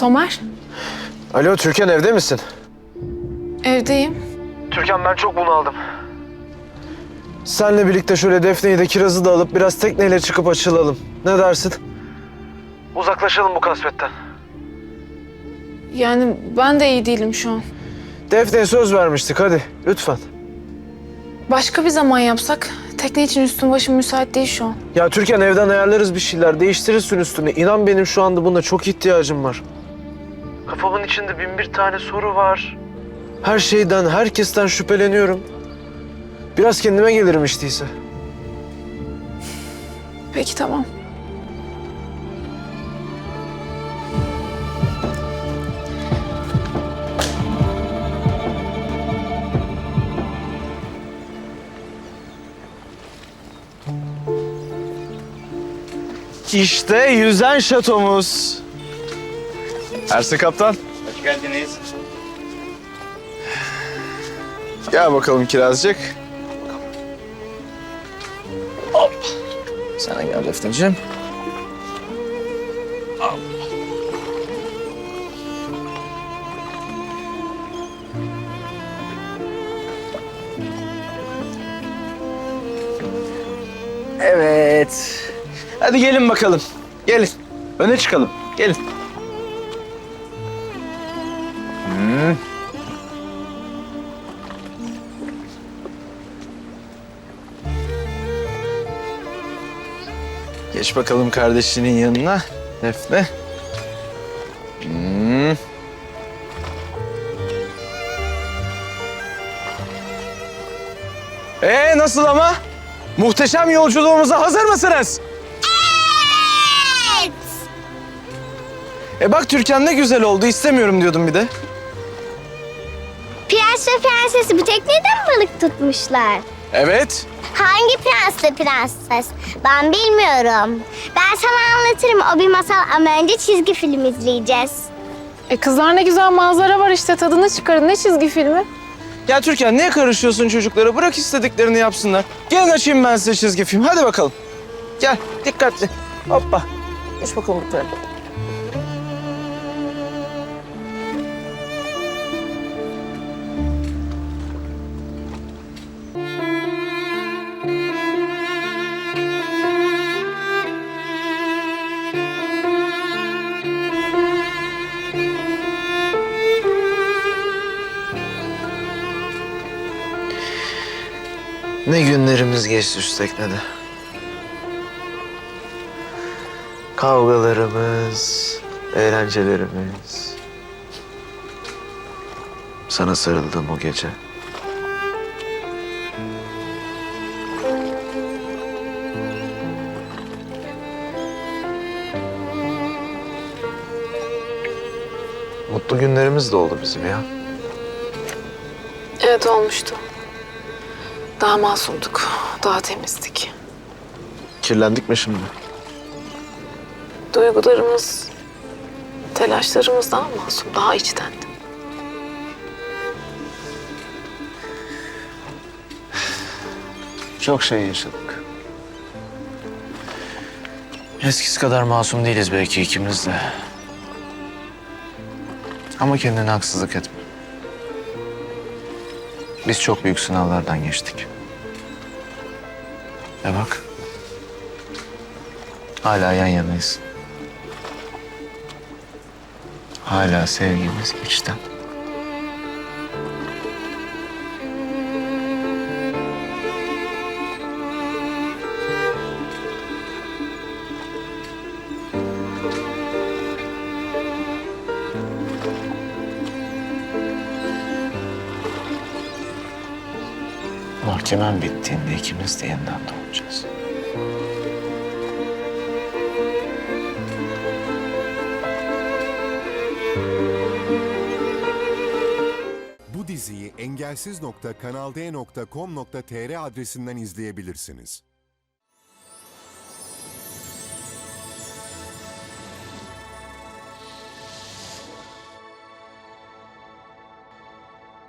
Somer, Alo Türkan evde misin? evdeyim. Türkan ben çok bunaldım. Senle birlikte şöyle Defne'yi de Kiraz'ı da alıp biraz tekneyle çıkıp açılalım. Ne dersin? Uzaklaşalım bu kasvetten. Yani ben de iyi değilim şu an. Defne'ye söz vermiştik hadi lütfen. Başka bir zaman yapsak. Tekne için üstüm başım müsait değil şu an. Ya Türkan evden ayarlarız bir şeyler. Değiştirirsin üstünü. İnan benim şu anda buna çok ihtiyacım var. Kafamın içinde bin bir tane soru var. Her şeyden, herkesten şüpheleniyorum. Biraz kendime gelirim işte ise. Peki tamam. İşte yüzen şatomuz. Ersin Kaptan. Hoş geldiniz. Gel bakalım kirazcık. Hop. Sana gel Defneciğim. Evet. Hadi gelin bakalım. Gelin. Öne çıkalım. Gelin. Geç bakalım kardeşinin yanına. Defne. Hmm. Ee nasıl ama? Muhteşem yolculuğumuza hazır mısınız? Evet. E bak Türkan ne güzel oldu. istemiyorum diyordum bir de. Prens ve prensesi bu teknede mi balık tutmuşlar? Evet. Hangi prensle prenses? Ben bilmiyorum. Ben sana anlatırım o bir masal ama önce çizgi film izleyeceğiz. E kızlar ne güzel manzara var işte tadını çıkarın. Ne çizgi filmi? Ya Türkan niye karışıyorsun çocuklara? Bırak istediklerini yapsınlar. Gelin açayım ben size çizgi film. Hadi bakalım. Gel dikkatli. Hoppa. Geç bakalım bir Ne günlerimiz geçti şu teknede. Kavgalarımız, eğlencelerimiz. Sana sarıldığım o gece. Mutlu günlerimiz de oldu bizim ya. Evet olmuştu. Daha masumduk. Daha temizdik. Kirlendik mi şimdi? Duygularımız, telaşlarımız daha masum, daha içtendi. Çok şey yaşadık. Eskisi kadar masum değiliz belki ikimiz de. Ama kendine haksızlık etme. Biz çok büyük sınavlardan geçtik. Ve bak. Hala yan yanayız. Hala sevgimiz içten. Mahkemen bittiğinde ikimiz de yeniden doğacağız. Bu diziyi engelsiz.kanalde.com.tr adresinden izleyebilirsiniz.